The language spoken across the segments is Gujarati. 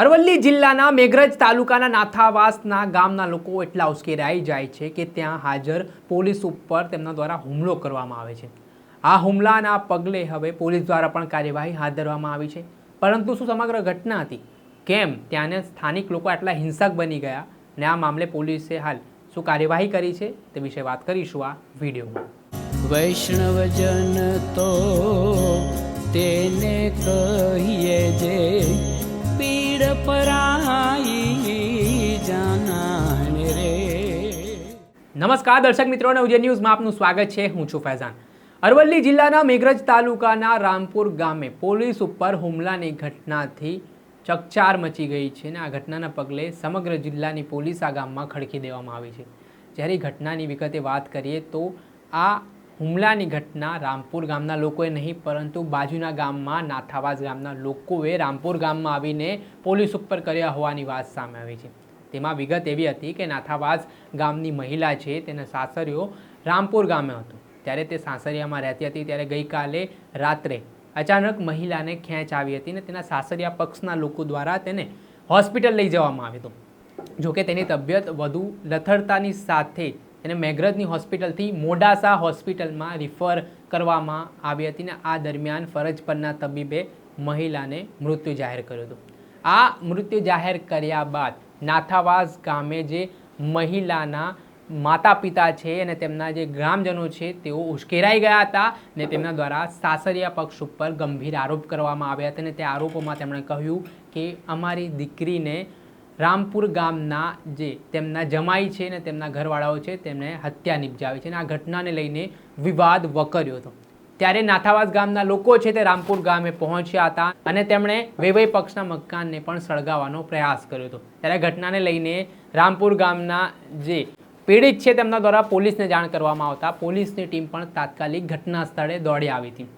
અરવલ્લી જિલ્લાના મેઘરજ તાલુકાના નાથાવાસના ગામના લોકો એટલા ઉશ્કેરાઈ જાય છે કે ત્યાં હાજર પોલીસ ઉપર તેમના દ્વારા હુમલો કરવામાં આવે છે. આ હુમલાના પગલે હવે પોલીસ દ્વારા પણ કાર્યવાહી હાથ ધરવામાં આવી છે. પરંતુ શું સમગ્ર ઘટના હતી? કેમ? ત્યાંને સ્થાનિક લોકો આટલા હિંસક બની ગયા? ને આ મામલે પોલીસે હાલ શું કાર્યવાહી કરી છે તે વિશે વાત કરીશું આ વિડીયોમાં. વૈષ્ણવજન તો તેને કહીએ જે પીડ પરાઈ રે નમસ્કાર દર્શક મિત્રો અને ઉજ્જૈન ન્યૂઝમાં આપનું સ્વાગત છે. હું છું ફૈઝાન. અરવલ્લી જિલ્લાના મેઘરજ તાલુકાના રામપુર ગામે પોલીસ ઉપર હુમલાની ઘટનાથી ચકચાર મચી ગઈ છે અને આ ઘટનાના પગલે સમગ્ર જિલ્લાની પોલીસ આ ગામમાં ખડકી દેવામાં આવી છે. જ્યારે ઘટનાની વિગતે વાત કરીએ તો આ હુમલાની ઘટના રામપુર ગામના લોકોએ નહીં, પરંતુ બાજુના ગામમાં, નાથાવાસ ગામના લોકોએ રામપુર ગામમાં આવીને પોલીસ ઉપર કર્યા હોવાની વાત સામે આવી છે. તેમાં વિગત એવી હતી કે નાથાવાસ ગામની મહિલા છે, તેના સાસરીઓ રામપુર ગામે હતો. ત્યારે તે સાસરિયામાં રહેતી હતી, ત્યારે ગઈકાલે રાત્રે અચાનક મહિલાને ખેંચ આવી હતી અને તેના સાસરિયા પક્ષના લોકો દ્વારા તેને હોસ્પિટલ લઈ જવામાં આવ્યો હતો. જોકે તેની તબિયત વધુ લથડતાની સાથે તેને મેઘરજની હોસ્પિટલથી મોડાસા હોસ્પિટલમાં રિફર કરવામાં આવી હતી ને આ દરમિયાન ફરજ પરના તબીબે મહિલાને મૃત્યુ જાહેર કર્યું હતું. આ મૃત્યુ જાહેર કર્યા બાદ નાથાવાસ ગામે જે મહિલાના માતા પિતા છે અને તેમના જે ગ્રામજનો છે તેઓ ઉશ્કેરાઈ ગયા હતા ને તેમના દ્વારા સાસરિયા પક્ષ ઉપર ગંભીર આરોપ કરવામાં આવ્યા હતા અને તે આરોપોમાં તેમણે કહ્યું કે અમારી દીકરીને રામપુર ગામના જે તેમના જમાઈ છે ને તેમના ઘરવાળાઓ છે તેમણે હત્યા નિપજાવી છે અને આ ઘટનાને લઈને વિવાદ વકર્યો હતો. ત્યારે નાથાવાસ ગામના લોકો છે તે રામપુર ગામે પહોંચ્યા હતા અને તેમણે વૈવય પક્ષના મકાનને પણ સળગાવવાનો પ્રયાસ કર્યો હતો. ત્યારે ઘટનાને લઈને રામપુર ગામના જે પીડિત છે તેમના દ્વારા પોલીસને જાણ કરવામાં આવતા પોલીસની ટીમ પણ તાત્કાલિક ઘટના સ્થળે દોડી આવી હતી.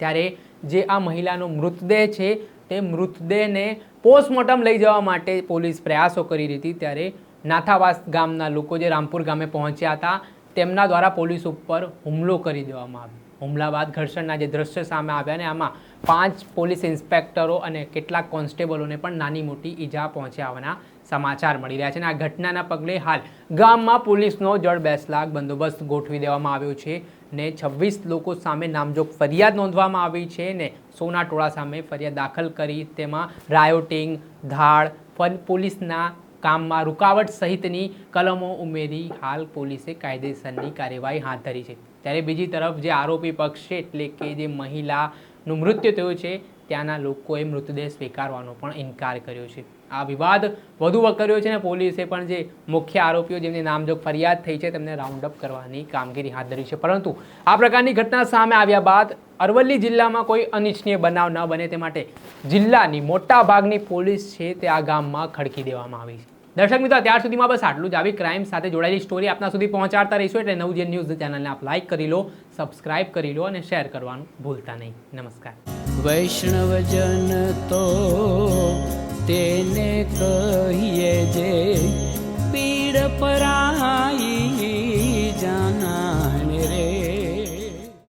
ત્યારે જે આ મહિલાનો મૃતદેહ છે, તે મૃતદેહને પોસ્ટમોર્ટમ લઈ જવા માટે પોલીસ પ્રયાસો કરી રહી હતી ત્યારે નાથાવાસ ગામના લોકો જે રામપુર ગામે પહોંચ્યા હતા, તેમના દ્વારા પોલીસ ઉપર હુમલો કરી દેવામાં આવ્યો. હુમલા બાદ ઘર્ષણના જે દ્રશ્ય સામે આવ્યા ને, આમાં પાંચ પોલીસ ઇન્સ્પેક્ટરો અને કેટલાક કોન્સ્ટેબલોને પણ નાની મોટી ઈજા પહોંચ્યા હોવાના સમાચાર મળી રહ્યા છે અને આ ઘટનાના પગલે હાલ ગામમાં પોલીસનો જળ બેસલાક બંદોબસ્ત ગોઠવી દેવામાં આવ્યો છે ને છવ્વીસ લોકો સામે નામજોગ ફરિયાદ નોંધવામાં આવી છે ને સોના ટોળા સામે ફરિયાદ દાખલ કરી તેમાં રાયોટિંગ, ધાડ, ફન પોલીસના કામમાં રૂકાવટ સહિતની કલમો ઉમેરી હાલ પોલીસે કાયદેસરની કાર્યવાહી હાથ ધરી છે. ત્યારે બીજી તરફ જે આરોપી પક્ષ છે, એટલે કે જે મહિલાનું મૃત્યુ થયું છે, ત્યાંના લોકોએ મૃતદેહ સ્વીકારવાનો પણ ઇનકાર કર્યો છે. આ વિવાદ વધુ વકર્યો છે અને પોલીસે પણ જે મુખ્ય આરોપીઓ જેમની નામજોગ ફરિયાદ થઈ છે, તેમને રાઉન્ડ અપ કરવાની કામગીરી હાથ ધરી છે. પરંતુ આ પ્રકારની ઘટના સામે આવ્યા બાદ અરવલ્લી જિલ્લામાં કોઈ અનિચ્છનીય બનાવ ન બને તે માટે જિલ્લાની મોટા ભાગની પોલીસ છે તે આ ગામમાં ખડકી દેવામાં આવી છે. દર્શક મિત્રો ત્યાર સુધીમાં બસ આટલું જ. આવી ક્રાઇમ સાથે જોડાયેલી સ્ટોરી આપના સુધી પહોંચાડતા રહીશું એટલે નવજેન ન્યૂઝ ચેનલને આપ લાઇક કરી લો સબસ્ક્રાઇબ કરી લો અને શેર કરવાનું ભૂલતા નહીં. નમસ્કાર. વૈષ્ણવજન તો તેને કહીએ જે, પીડ પરાઈ